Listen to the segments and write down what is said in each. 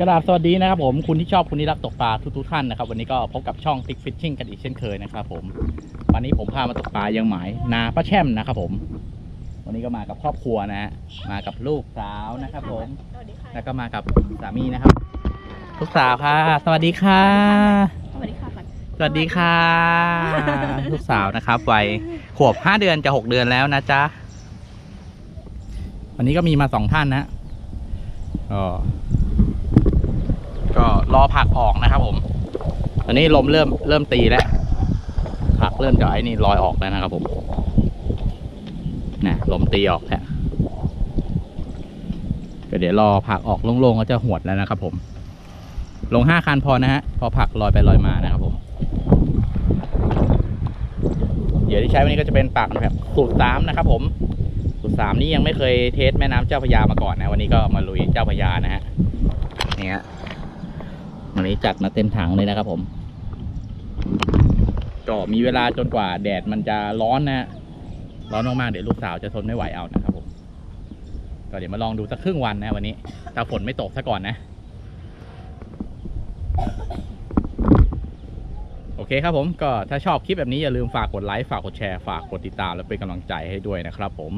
กระดาษสวัสดีนะครับผมคุณที่ชอบคุณที่รักตกปลาทุกๆท่านนะครับ วันนี้ก็พบกับช่องติ๊กฟิชชิ่งกันอีกเช่นเคยนะครับผม วันนี้ผมพามาตกปลายังหมายนาป้าแช่มนะครับผม วันนี้ก็มากับครอบครัวนะฮะมากับลูกสาวนะครับ ผมสวัสดีค่ะแล้วก็มากับสามีนะครับ ลูกสาวค่ะ สวัสดีค่ะ สวัสดีค่ะก่อนสวัสดีค่ะ ลูกสาวนะครับวัยขวบห้าเดือนจะหกเดือนแล้วนะจ๊ะวันนี้ก็มีมาสองท่านนะก็ ก็รอผักออกนะครับผมตอนนี้ลมเริ่มเริ่มตีแล้ว ผักเริ่มจะไอ้นี่ลอยออกแล้วนะครับผมนะลมตีออกแล้วก็เดี๋ยวรอผักออกโล่งๆก็จะหวดแล้วนะครับผม ลงห้าคันพอนะฮะ พอผักลอยไปลอยมานะครับผมเหยื่อที่ใช้วันนี้ก็จะเป็นปากแบบสูตรสามนะครับผม สูตรสามนี่ยังไม่เคยเทสแม่น้ำเจ้าพยามาก่อนนะ วันนี้ก็มาลุยเจ้าพยานะฮะนี่ฮะวันนี้จัดมาเต็มถังเลยนะครับผมก็มีเวลาจนกว่าแดดมันจะร้อนนะฮะร้อนมากๆเดี๋ยวลูกสาวจะทนไม่ไหวเอานะครับผมก็เดี๋ยวมาลองดูสักครึ่งวันนะวันนี้ถ้าฝนไม่ตกซะก่อนนะ โอเคครับผมก็ถ้าชอบคลิปแบบนี้อย่าลืมฝากกดไลค์ฝากกดแชร์ฝากกดติดตามและเป็นกำลังใจให้ด้วยนะครับผม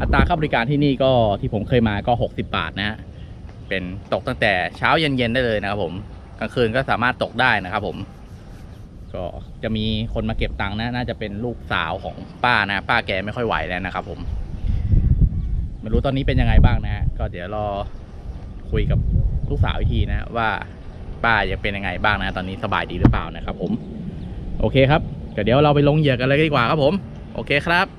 อัตราค่าบริการที่นี่ก็ที่ผมเคยมาก็ 60 บาทนะฮะเป็นตกตั้งแต่เช้าเย็นๆได้เลยนะครับผม กลางคืนก็สามารถตกได้นะครับ ผม ก็จะมีคนมาเก็บตังค์นะ น่าจะเป็นลูกสาวของป้านะ ป้าแกไม่ค่อยไหวแล้วนะครับ ผม ไม่รู้ตอนนี้เป็นยังไงบ้างนะ ก็เดี๋ยวรอคุยกับลูกสาวอีกทีนะว่าป้ายังเป็นยังไงบ้างนะ ตอนนี้สบายดีหรือเปล่านะครับ ผม โอเคครับเดี๋ยวเราไปลงเหยื่อกันเลยดีกว่าครับผม โอเคครับ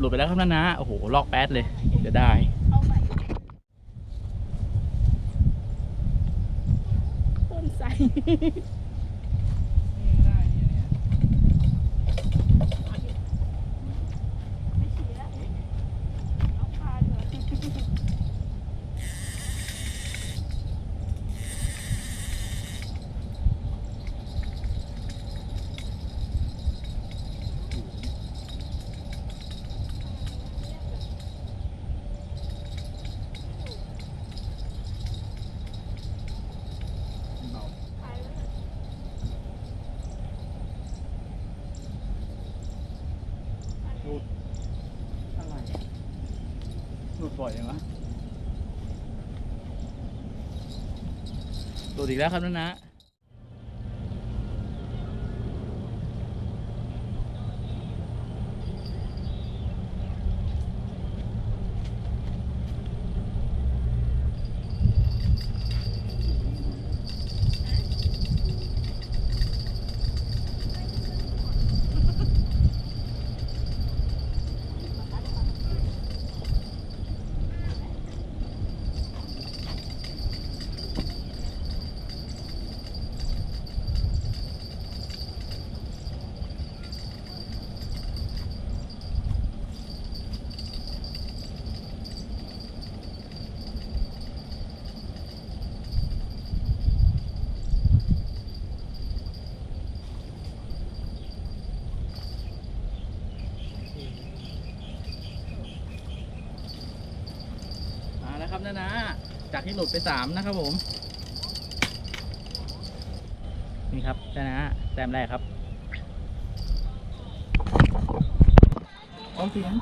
หลุดไปแล้วครับนั่นนะ โอ้โห ลอกแป๊ดเลยจะได้เอาใหม่ต้นใส่ อยวะตัวอีกแล้วครับนะนะ จกที่หลุดไปสามนะครับผม นี่ครับชนะแต้มแรกครับออกเสียง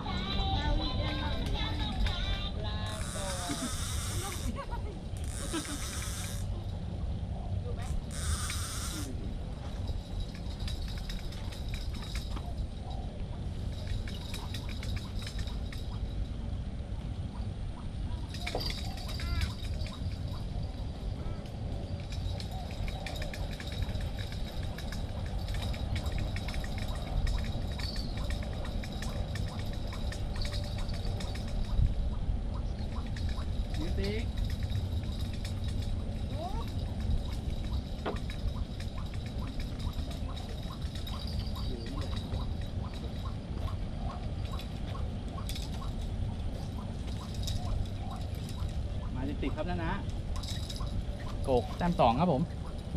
กแต้มสองครับผม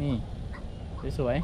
นี่ สวย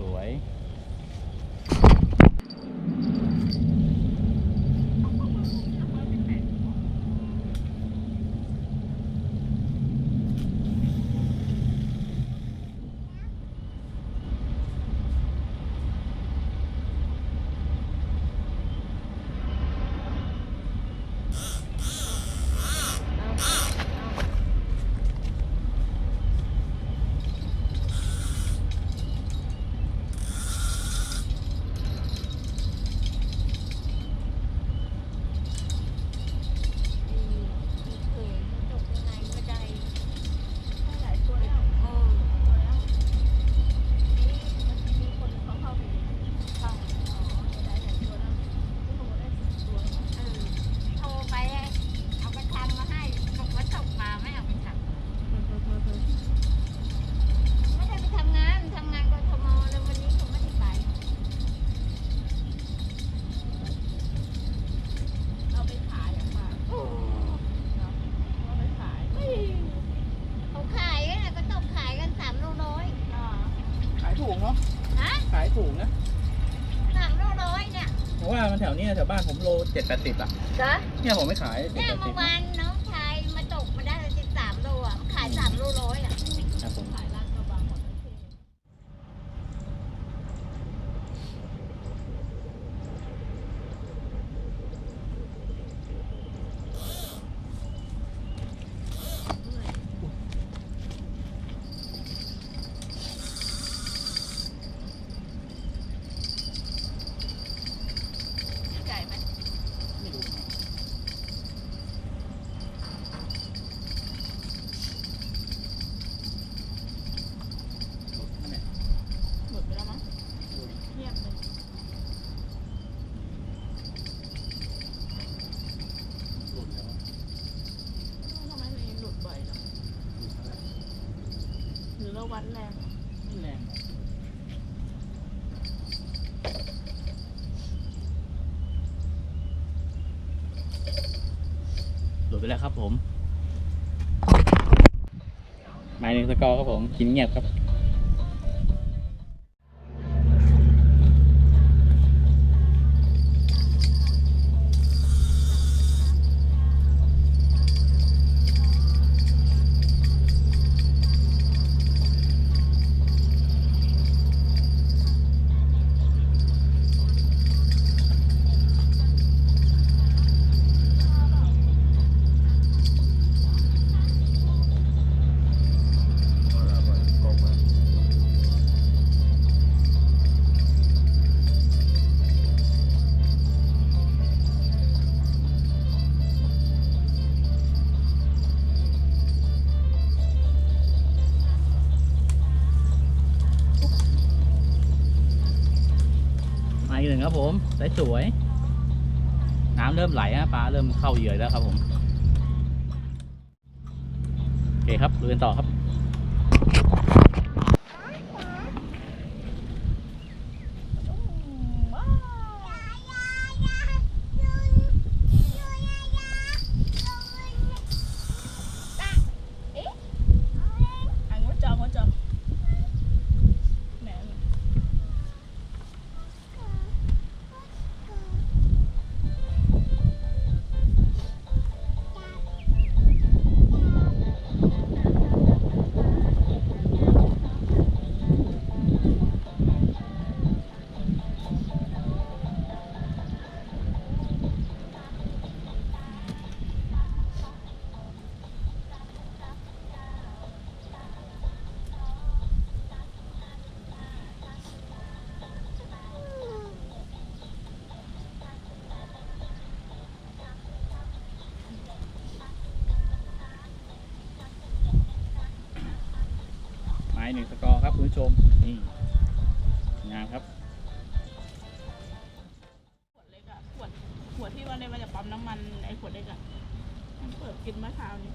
สวย เจ็ดแปดสิบอะเหรอเนี่ยผมไม่ขายเจ็ดเนี่ยแปดสิเมื่บอวานน้องชายมาตกมาได้สิบสามโลอะขายสามโลร้อยอะ ครับผม ขายร้านกระบังหมดทุกที ใหญ่ไหม ไม่รู้เนี่ย หลุดไปแล้วมั้งเงียบเลย หลุดแล้ว ทำไมมันหลุดบ่อยจังหรือเราวัดแรง ไม่แรงหรอกหลุดไป แล้วครับผมหมายหนึ่งสกอร์ครับผม กินเงียบครับ ครับผมสวยน้ำเริ่มไหลฮะปลาเริ่มเข้าเหยื่อแล้วครับผม โอเคครับลุยกันต่อครับ ครับคุณผู้ชมนี่งามครับขวดเล็กอะขวดขวดที่ว่าในมาจะปั๊มน้ำมันไอ้ขวดเล็กอะมันเปิดกินเมื่อเช้านี้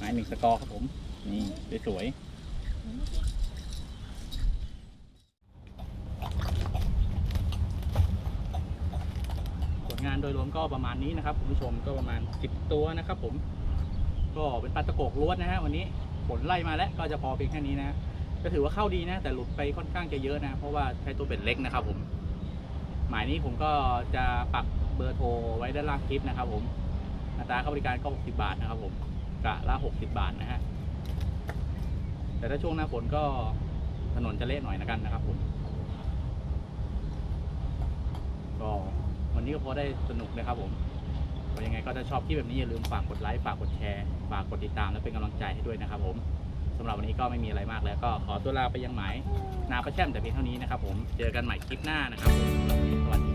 ไม้ หนึ่งสกอร์ครับผม นี่สวยๆผลงานโดยรวมก็ประมาณนี้นะครับคุณผู้ชมก็ประมาณ 10 ตัวนะครับผม ก็เป็นปลาตะโกกล้วนนะฮะวันนี้ผลไล่มาแล้วก็จะพอเพียงแค่นี้นะก็ถือว่าเข้าดีนะ แต่หลุดไปค่อนข้างจะเยอะนะ เพราะว่าใช้ตัวเป็ดเล็กนะครับผม หมายนี้ผมก็จะปักเบอร์โทรไว้ด้านล่างคลิปนะครับผมอัตราเข้าบริการก็ 60 บาทนะครับผม กะละ 60 บาทนะฮะ แต่ถ้าช่วงหน้าฝนก็ถนนจะเละหน่อยนะกันนะครับผมก็วันนี้ก็พอได้สนุกนะครับผมก็ยังไงก็ถ้าชอบคลิปแบบนี้อย่าลืมฝากกดไลค์ฝากกดแชร์ฝากกดติดตามและเป็นกำลังใจให้ด้วยนะครับผมสำหรับวันนี้ก็ไม่มีอะไรมากแล้วก็ขอตัวลาไปยังหมายนาประแช่มแต่เพียงเท่านี้นะครับผมเจอกันใหม่คลิปหน้านะครับผมสำหรับวันนี้สวัสดี